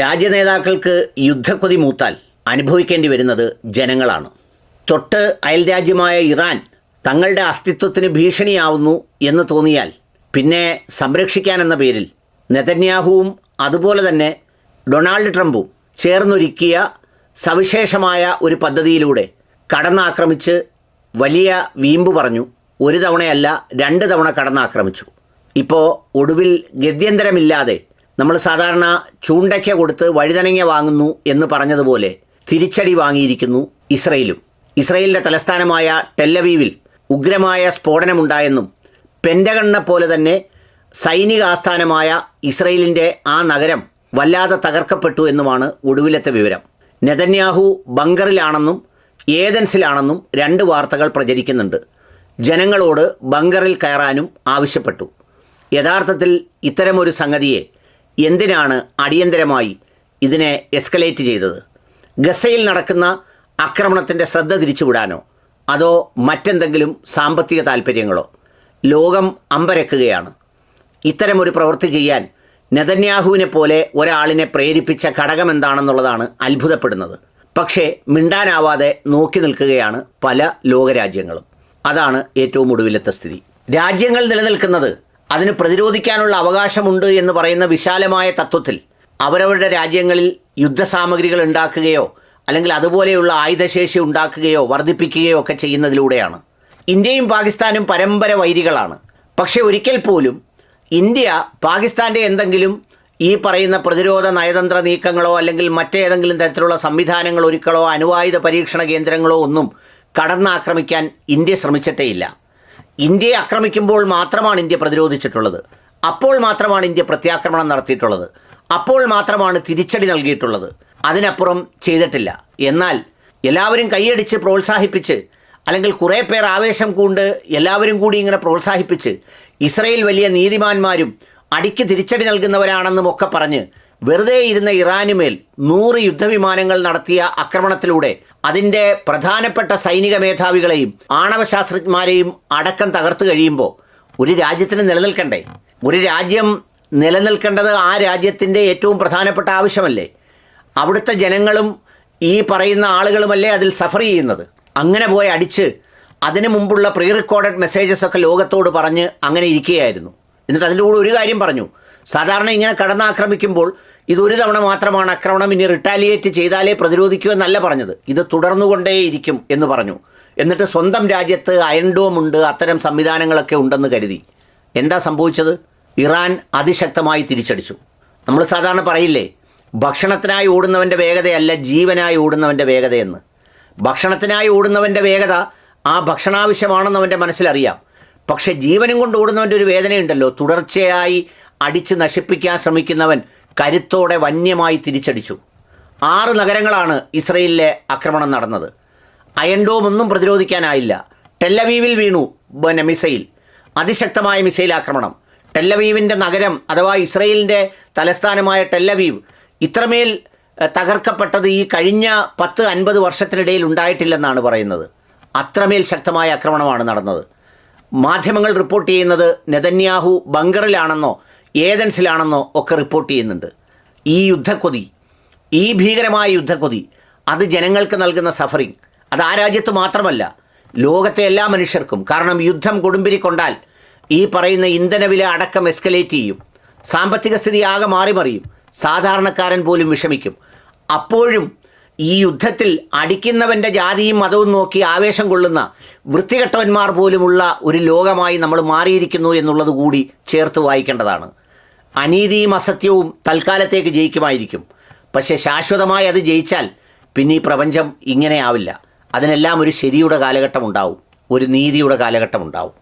രാജ്യനേതാക്കൾക്ക് യുദ്ധക്കൊതി മൂത്താൽ അനുഭവിക്കേണ്ടി വരുന്നത് ജനങ്ങളാണ്. തൊട്ട് അയൽരാജ്യമായ ഇറാൻ തങ്ങളുടെ അസ്തിത്വത്തിന് ഭീഷണിയാവുന്നു എന്ന് തോന്നിയാൽ പിന്നെ സംരക്ഷിക്കാനെന്ന പേരിൽ നെതന്യാഹുവും അതുപോലെ തന്നെ ഡൊണാൾഡ് ട്രംപും ചേർന്നൊരുക്കിയ സവിശേഷമായ ഒരു പദ്ധതിയിലൂടെ കടന്നാക്രമിച്ച് വലിയ വീമ്പ് പറഞ്ഞു. ഒരു തവണയല്ല രണ്ട് തവണ കടന്നാക്രമിച്ചു. ഇപ്പോൾ ഒടുവിൽ ഗത്യന്തരമില്ലാതെ നമ്മൾ സാധാരണ ചൂണ്ടയ്ക്ക കൊടുത്ത് വഴുതനങ്ങ വാങ്ങുന്നു എന്ന് പറഞ്ഞതുപോലെ തിരിച്ചടി വാങ്ങിയിരിക്കുന്നു ഇസ്രയേലും. ഇസ്രയേലിന്റെ തലസ്ഥാനമായ ടെല്ലവീവിൽ ഉഗ്രമായ സ്ഫോടനമുണ്ടായെന്നും പെൻഡഗണ്ണെ പോലെ തന്നെ സൈനിക ആസ്ഥാനമായ ഇസ്രയേലിന്റെ ആ നഗരം വല്ലാതെ തകർക്കപ്പെട്ടു എന്നുമാണ് ഒടുവിലത്തെ വിവരം. നെതന്യാഹു ബങ്കറിലാണെന്നും ഏതൻസിലാണെന്നും രണ്ട് വാർത്തകൾ പ്രചരിക്കുന്നുണ്ട്. ജനങ്ങളോട് ബങ്കറിൽ കയറാനും ആവശ്യപ്പെട്ടു. യഥാർത്ഥത്തിൽ ഇത്തരമൊരു സംഗതിയെ എന്തിനാണ് അടിയന്തരമായി ഇതിനെ എസ്കലേറ്റ് ചെയ്തത്? ഗസയിൽ നടക്കുന്ന ആക്രമണത്തിന്റെ ശ്രദ്ധ തിരിച്ചുവിടാനോ? അതോ മറ്റെന്തെങ്കിലും സാമ്പത്തിക താൽപ്പര്യങ്ങളോ? ലോകം അമ്പരക്കുകയാണ്. ഇത്തരമൊരു പ്രവൃത്തി ചെയ്യാൻ നെതന്യാഹുവിനെ പോലെ ഒരാളിനെ പ്രേരിപ്പിച്ച ഘടകം എന്താണെന്നുള്ളതാണ് അത്ഭുതപ്പെടുന്നത്. പക്ഷേ മിണ്ടാനാവാതെ നോക്കി നിൽക്കുകയാണ് പല ലോകരാജ്യങ്ങളും. അതാണ് ഏറ്റവും ഒടുവിലത്തെ സ്ഥിതി. രാജ്യങ്ങൾ നിലനിൽക്കുന്നത് അതിന് പ്രതിരോധിക്കാനുള്ള അവകാശമുണ്ട് എന്ന് പറയുന്ന വിശാലമായ തത്വത്തിൽ അവരവരുടെ രാജ്യങ്ങളിൽ യുദ്ധസാമഗ്രികൾ ഉണ്ടാക്കുകയോ അല്ലെങ്കിൽ അതുപോലെയുള്ള ആയുധശേഷി ഉണ്ടാക്കുകയോ വർദ്ധിപ്പിക്കുകയോ ഒക്കെ ചെയ്യുന്നതിലൂടെയാണ്. ഇന്ത്യയും പാകിസ്ഥാനും പരമ്പര വൈരികളാണ്. പക്ഷേ ഒരിക്കൽ പോലും ഇന്ത്യ പാകിസ്ഥാന്റെ എന്തെങ്കിലും ഈ പറയുന്ന പ്രതിരോധ നയതന്ത്ര നീക്കങ്ങളോ അല്ലെങ്കിൽ മറ്റേതെങ്കിലും തരത്തിലുള്ള സംവിധാനങ്ങൾ ഒരുക്കളോ അനുവായുധ പരീക്ഷണ കേന്ദ്രങ്ങളോ ഒന്നും കടന്നാക്രമിക്കാൻ ഇന്ത്യ ശ്രമിച്ചിട്ടേയില്ല. ഇന്ത്യയെ ആക്രമിക്കുമ്പോൾ മാത്രമാണ് ഇന്ത്യ പ്രതിരോധിച്ചിട്ടുള്ളത്. അപ്പോൾ മാത്രമാണ് ഇന്ത്യ പ്രത്യാക്രമണം നടത്തിയിട്ടുള്ളത്. അപ്പോൾ മാത്രമാണ് തിരിച്ചടി നൽകിയിട്ടുള്ളത്. അതിനപ്പുറം ചെയ്തിട്ടില്ല. എന്നാൽ എല്ലാവരും കൈയടിച്ച് പ്രോത്സാഹിപ്പിച്ച് അല്ലെങ്കിൽ കുറേ പേർ ആവേശം കൊണ്ട് എല്ലാവരും കൂടി ഇങ്ങനെ പ്രോത്സാഹിപ്പിച്ച് ഇസ്രയേൽ വലിയ നീതിമാന്മാരും അടിക്ക് തിരിച്ചടി നൽകുന്നവരാണെന്നും ഒക്കെ പറഞ്ഞ് വെറുതെ ഇരുന്ന ഇറാനുമേൽ നൂറ് യുദ്ധവിമാനങ്ങൾ നടത്തിയ ആക്രമണത്തിലൂടെ അതിന്റെ പ്രധാനപ്പെട്ട സൈനിക മേധാവികളെയും ആണവശാസ്ത്രജ്ഞന്മാരെയും അടക്കം തകർത്തു കഴിയുമ്പോൾ ഒരു രാജ്യത്തിന് നിലനിൽക്കണ്ടേ? ഒരു രാജ്യം നിലനിൽക്കേണ്ടത് ആ രാജ്യത്തിന്റെ ഏറ്റവും പ്രധാനപ്പെട്ട ആവശ്യമല്ലേ? അവിടുത്തെ ജനങ്ങളും ഈ പറയുന്ന ആളുകളുമല്ലേ അതിൽ സഫർ ചെയ്യുന്നത്? അങ്ങനെ പോയി അടിച്ച് അതിനു മുമ്പുള്ള പ്രീ റെക്കോർഡഡ് മെസ്സേജസ് ഒക്കെ ലോകത്തോട് പറഞ്ഞ് അങ്ങനെ ഇരിക്കുകയായിരുന്നു. എന്നിട്ട് അതിന്റെ കൂടെ ഒരു കാര്യം പറഞ്ഞു. സാധാരണ ഇങ്ങനെ കടന്നാക്രമിക്കുമ്പോൾ ഇത് ഒരു തവണ മാത്രമാണ് ആക്രമണം ഇനി റിട്ടാലിയേറ്റ് ചെയ്താലേ പ്രതിരോധിക്കൂ എന്നല്ല പറഞ്ഞത്. ഇത് തുടർന്നുകൊണ്ടേയിരിക്കും എന്ന് പറഞ്ഞു. എന്നിട്ട് സ്വന്തം രാജ്യത്ത് അയൺഡോം ഉണ്ട് അത്തരം സംവിധാനങ്ങളൊക്കെ ഉണ്ടെന്ന് കരുതി. എന്താ സംഭവിച്ചത്? ഇറാൻ അതിശക്തമായി തിരിച്ചടിച്ചു. നമ്മൾ സാധാരണ പറയില്ലേ ഭക്ഷണത്തിനായി ഓടുന്നവന്റെ വേഗതയല്ല ജീവനായി ഓടുന്നവന്റെ വേഗതയെന്ന്. ഭക്ഷണത്തിനായി ഓടുന്നവന്റെ വേഗത ആ ഭക്ഷണാവശ്യമാണെന്ന് അവന്റെ മനസ്സിലറിയാം. പക്ഷേ ജീവനും കൊണ്ട് ഓടുന്നവന്റെ ഒരു വേദനയുണ്ടല്ലോ. തുടർച്ചയായി അടിച്ച് നശിപ്പിക്കാൻ ശ്രമിക്കുന്നവൻ കരുത്തോടെ വന്യമായി തിരിച്ചടിച്ചു. ആറ് നഗരങ്ങളാണ് ഇസ്രയേലിലെ ആക്രമണം നടന്നത്. അയൻഡോമൊന്നും പ്രതിരോധിക്കാനായില്ല. ടെല്ലവീവിൽ വീണു പിന്നെ മിസൈൽ. അതിശക്തമായ മിസൈൽ ആക്രമണം. ടെല്ലവീവിന്റെ നഗരം അഥവാ ഇസ്രയേലിന്റെ തലസ്ഥാനമായ ടെല്ലവീവ് ഇത്രമേൽ തകർക്കപ്പെട്ടത് ഈ കഴിഞ്ഞ പത്ത് അൻപത് വർഷത്തിനിടയിൽ ഉണ്ടായിട്ടില്ലെന്നാണ് പറയുന്നത്. അത്രമേൽ ശക്തമായ ആക്രമണമാണ് നടന്നത്. മാധ്യമങ്ങൾ റിപ്പോർട്ട് ചെയ്യുന്നത് നെതന്യാഹു ബങ്കറിലാണെന്നോ ഏതൻസിലാണെന്നോ ഒക്കെ റിപ്പോർട്ട് ചെയ്യുന്നുണ്ട്. ഈ യുദ്ധക്കൊതി ഈ ഭീകരമായ യുദ്ധക്കൊതി അത് ജനങ്ങൾക്ക് നൽകുന്ന സഫറിങ് അത് ആ രാജ്യത്ത് മാത്രമല്ല ലോകത്തെ എല്ലാ മനുഷ്യർക്കും. കാരണം യുദ്ധം കൊടുമ്പിരി കൊണ്ടാൽ ഈ പറയുന്ന ഇന്ധനവില അടക്കം എസ്കലേറ്റ് ചെയ്യും. സാമ്പത്തിക സ്ഥിതി ആകെ മാറിമറിയും. സാധാരണക്കാരൻ പോലും വിഷമിക്കും. അപ്പോഴും ഈ യുദ്ധത്തിൽ അടിക്കുന്നവന്റെ ജാതിയും മതവും നോക്കി ആവേശം കൊള്ളുന്ന വൃത്തികെട്ടവന്മാർ പോലുമുള്ള ഒരു ലോകമായി നമ്മൾ മാറിയിരിക്കുന്നു എന്നുള്ളത് കൂടി ചേർത്ത് വായിക്കേണ്ടതാണ്. അനീതിയും അസത്യവും തൽക്കാലത്തേക്ക് ജയിക്കുമായിരിക്കും. പക്ഷെ ശാശ്വതമായി അത് ജയിച്ചാൽ പിന്നെ ഈ പ്രപഞ്ചം ഇങ്ങനെയാവില്ല അതിനെല്ലാം ഒരു ശരിയുടെ കാലഘട്ടം ഉണ്ടാവും ഒരു നീതിയുടെ കാലഘട്ടം ഉണ്ടാവും